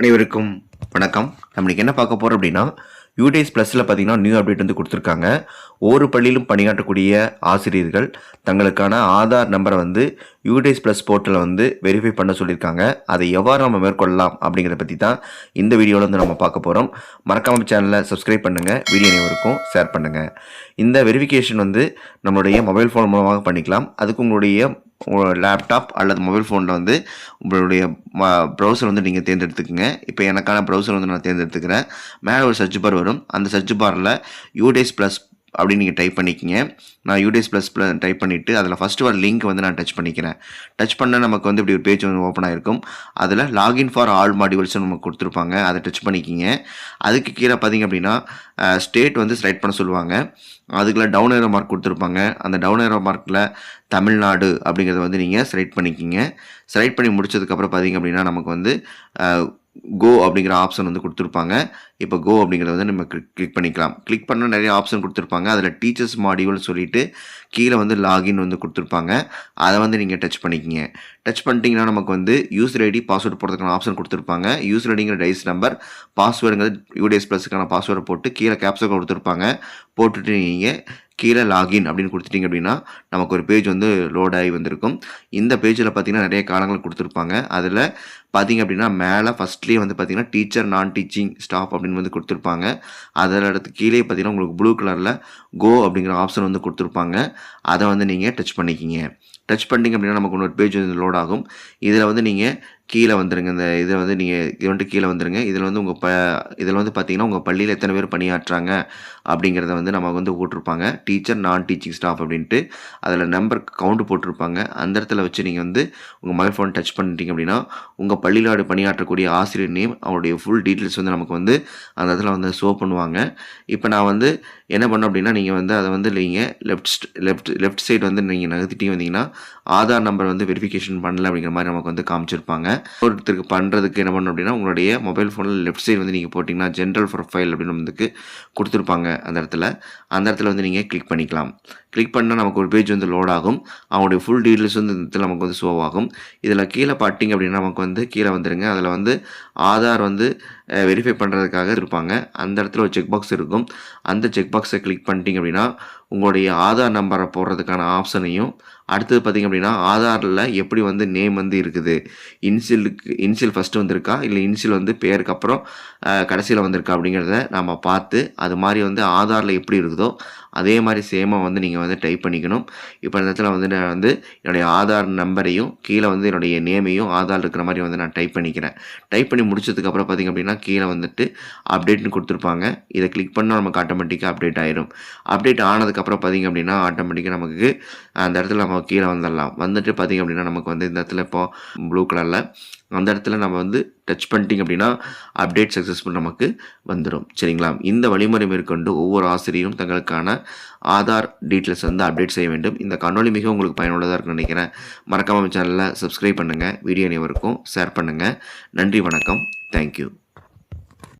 அனைவருக்கும் வணக்கம். நம்மளுக்கு என்ன பார்க்க போகிறோம் அப்படின்னா யூடிஎஸ் ப்ளஸில் பார்த்தீங்கன்னா நியூ அப்டேட் வந்து கொடுத்துருக்காங்க. ஒவ்வொரு பள்ளியிலும் பணியாற்றக்கூடிய ஆசிரியர்கள் தங்களுக்கான ஆதார் நம்பரை வந்து யூடிஎஸ் ப்ளஸ் போர்ட்டலில் வந்து வெரிஃபை பண்ண சொல்லியிருக்காங்க. அதை எவ்வாறு நம்ம மேற்கொள்ளலாம் அப்படிங்கிறத பற்றி தான் இந்த வீடியோவில் வந்து நம்ம பார்க்க போகிறோம் மறக்காமல் சேனலை சப்ஸ்கிரைப் பண்ணுங்கள் வீடியோ அனைவருக்கும் ஷேர் பண்ணுங்கள் இந்த வெரிஃபிகேஷன் வந்து நம்மளுடைய மொபைல் ஃபோன் மூலமாக பண்ணிக்கலாம். அதுக்கு உங்களுடைய லேப்டாப் அல்லது மொபைல் ஃபோனில் வந்து உங்களுடைய ப்ரௌசர் வந்து நீங்கள் தேர்ந்தெடுத்துக்கோங்க. இப்போ எனக்கான ப்ரௌசர் வந்து நான் தேர்ந்தெடுத்துக்கிறேன். மேலே ஒரு சர்ச் பார் வரும். அந்த சர்ச் பாரில் யூடிஎஸ் ப்ளஸ் அப்படின்னு நீங்கள் டைப் பண்ணிக்கிங்க. நான் யூடிஎஸ் ப்ளஸ் டைப் பண்ணிவிட்டு அதில் ஃபஸ்ட்டு வர லிங்க் வந்து நான் டச் பண்ணிக்கிறேன். டச் பண்ணால் நமக்கு வந்து இப்படி ஒரு பேஜ் வந்து ஓப்பன் ஆகிருக்கும் அதில் லாகின் ஃபார் ஆல் மாடியூல்ஸ் நமக்கு கொடுத்துருப்பாங்க. அதை டச் பண்ணிக்கிங்க. அதுக்கு கீழே பார்த்தீங்க அப்படின்னா ஸ்டேட் வந்து செலக்ட் பண்ண சொல்லுவாங்க. அதுக்குள்ள டவுன் ஏரோ மார்க் கொடுத்துருப்பாங்க. அந்த டவுன் ஏரோ மார்க்கில் தமிழ்நாடு அப்படிங்கிறத வந்து நீங்கள் செலக்ட் பண்ணிக்கிங்க. செலக்ட் பண்ணி முடிச்சதுக்கப்புறம் பார்த்தீங்க அப்படின்னா நமக்கு வந்து கோ அப்படிங்கிற ஆப்ஷன் வந்து கொடுத்துருப்பாங்க. இப்போ கோ அப்படிங்கிறத வந்து நம்ம கிளிக் பண்ணிக்கலாம். கிளிக் பண்ணால் நிறைய ஆப்ஷன் கொடுத்துருப்பாங்க. அதில் டீச்சர்ஸ் மாடியூல்னு சொல்லிட்டு கீழே வந்து லாகின் வந்து கொடுத்துருப்பாங்க. அதை வந்து நீங்கள் டச் பண்ணிக்கிங்க. டச் பண்ணிட்டீங்கன்னா நமக்கு வந்து யூசர் ஐடி பாஸ்வேர்டு போடுறதுக்கான ஆப்ஷன் கொடுத்துருப்பாங்க. யூசர் ஐடிங்கிற டைஸ் நம்பர் பாஸ்வேர்டுங்கிறது யூடிஎஸ் ப்ளஸுக்கான பாஸ்வேர்டு போட்டு கீழே கேப்சர் கொடுத்துருப்பாங்க. போட்டுட்டு நீங்கள் கீழே லாகின் அப்படின்னு கொடுத்துட்டிங்க அப்படின்னா நமக்கு ஒரு பேஜ் வந்து லோட் ஆகி வந்திருக்கும். இந்த பேஜில் பார்த்தீங்கன்னா நிறைய காலங்கள் கொடுத்துருப்பாங்க. அதில் பார்த்தீங்க அப்படின்னா மேலே ஃபஸ்ட்லேயே வந்து பார்த்தீங்கன்னா டீச்சர் நான் டீச்சிங் ஸ்டாஃப் அப்படின்னு வந்து கொடுத்துருப்பாங்க. அதில் இடத்து கீழே பார்த்தீங்கன்னா உங்களுக்கு ப்ளூ கலரில் கோ அப்படிங்கிற ஆப்ஷன் வந்து கொடுத்துருப்பாங்க. அதை வந்து நீங்கள் டச் பண்ணிக்கிங்க. டச் பண்ணிங்க அப்படின்னா நமக்கு இன்னொரு பேஜ் வந்து லோட் ஆகும். இதில் வந்து நீங்கள் கீழே வந்துருங்க. இந்த இதை வந்து நீங்கள் இது வந்துட்டு கீழே வந்துருங்க. இதில் வந்து உங்கள் ப இதில் வந்து பார்த்தீங்கன்னா உங்கள் பள்ளியில் எத்தனை பேர் பணியாற்றுறாங்க அப்படிங்கிறத வந்து நமக்கு வந்து போட்டிருப்பாங்க டீச்சர் நான் டீச்சிங் ஸ்டாஃப் அப்படின்ட்டு அதில் நம்பர் கவுண்ட் போட்டிருப்பாங்க. அந்த இடத்துல வச்சு நீங்கள் வந்து உங்கள் மொபைல் ஃபோன் டச் பண்ணிட்டீங்க அப்படின்னா உங்கள் பள்ளியில் பணியாற்றக்கூடிய ஆசிரியர் நேம் அவருடைய ஃபுல் டீட்டெயில்ஸ் வந்து நமக்கு வந்து அந்த இடத்துல வந்து ஷோ பண்ணுவாங்க. இப்போ நான் வந்து என்ன பண்ணேன் அப்படின்னா நீங்கள் வந்து அதை வந்து நீங்கள் லெஃப்ட் லெஃப்ட் லெஃப்ட் சைடு வந்து நீங்கள் நகர்த்திட்டே வந்தீங்கன்னா ஆதார் நம்பர் வந்து வெரிஃபிகேஷன் பண்ணல அப்படிங்கிற மாதிரி நமக்கு வந்து காமிச்சிருப்பாங்க. ஒருத்தருக்கு பண்ணுறதுக்கு என்ன பண்ணணும் அப்படின்னா உங்களுடைய மொபைல் ஃபோனில் லெஃப்ட் சைடு வந்து நீங்கள் போட்டிங்கன்னா ஜென்ரல் ப்ரொஃபைல் அப்படின்னு வந்து கொடுத்துருப்பாங்க அந்த இடத்துல. அந்த இடத்துல வந்து நீங்கள் கிளிக் பண்ணிக்கலாம். கிளிக் பண்ணால் நமக்கு ஒரு பேஜ் வந்து லோட் ஆகும். அவங்களுடைய ஃபுல் டீட்டெயில்ஸ் வந்து இந்த இடத்துல நமக்கு வந்து ஷோ ஆகும். இதில் கீழே பார்த்தீங்க அப்படின்னா நமக்கு வந்து கீழே வந்துடுங்க அதில் வந்து ஆதார் வந்து வெரிஃபை பண்ணுறதுக்காக இருப்பாங்க. அந்த இடத்துல ஒரு செக் பாக்ஸ் இருக்கும். அந்த செக் பாக்ஸை கிளிக் பண்ணிட்டீங்க அப்படின்னா உங்களுடைய ஆதார் நம்பரை போடுறதுக்கான ஆப்ஷனையும் அடுத்தது பார்த்திங்க அப்படின்னா ஆதாரில் எப்படி வந்து நேம் வந்து இருக்குது. இன்சிலுக்கு இன்சில் ஃபஸ்ட்டு வந்திருக்கா? இல்லை இன்சில் வந்து பேருக்கு அப்புறம் கடைசியில் வந்திருக்கா அப்படிங்கிறத நம்ம பார்த்து அது மாதிரி வந்து ஆதாரில் எப்படி இருக்குதோ அதே மாதிரி சேமாக வந்து நீங்கள் வந்து டைப் பண்ணிக்கணும். இப்போ இந்த இடத்துல வந்து நான் வந்து என்னுடைய ஆதார் நம்பரையும் கீழே வந்து என்னுடைய நேமையும் ஆதார் இருக்கிற மாதிரி வந்து நான் டைப் பண்ணிக்கிறேன். டைப் பண்ணி முடிச்சதுக்கப்புறம் பார்த்திங்க அப்படின்னா கீழே வந்துட்டு அப்டேட்னு கொடுத்துருப்பாங்க. இதை கிளிக் பண்ணால் நமக்கு ஆட்டோமேட்டிக்காக அப்டேட் ஆயிரும். அப்டேட் ஆனதுக்கப்புறம் பார்த்திங்க அப்படின்னா ஆட்டோமேட்டிக்காக நமக்கு அந்த இடத்துல நம்ம கீழே வந்துடலாம். வந்துட்டு பார்த்திங்க அப்படின்னா நமக்கு வந்து இந்த இடத்துல இப்போது ப்ளூ கலரில் அந்த இடத்துல நம்ம வந்து டச் பண்ணிட்டீங்க அப்படின்னா அப்டேட் சக்ஸஸ்ஃபுல் நமக்கு வந்துடும் சரிங்களா? இந்த வழிமுறை மேற்கொண்டு ஒவ்வொரு ஆசிரியரும் தங்களுக்கான ஆதார் டீட்டெயில்ஸ் வந்து அப்டேட் செய்ய வேண்டும். இந்த காணொலி மிக உங்களுக்கு பயனுள்ளதாக இருக்குன்னு நினைக்கிறேன். மறக்காமல் சேனலில் சப்ஸ்கிரைப் பண்ணுங்கள் வீடியோ அனைவருக்கும் ஷேர் பண்ணுங்கள் நன்றி வணக்கம். தேங்க்யூ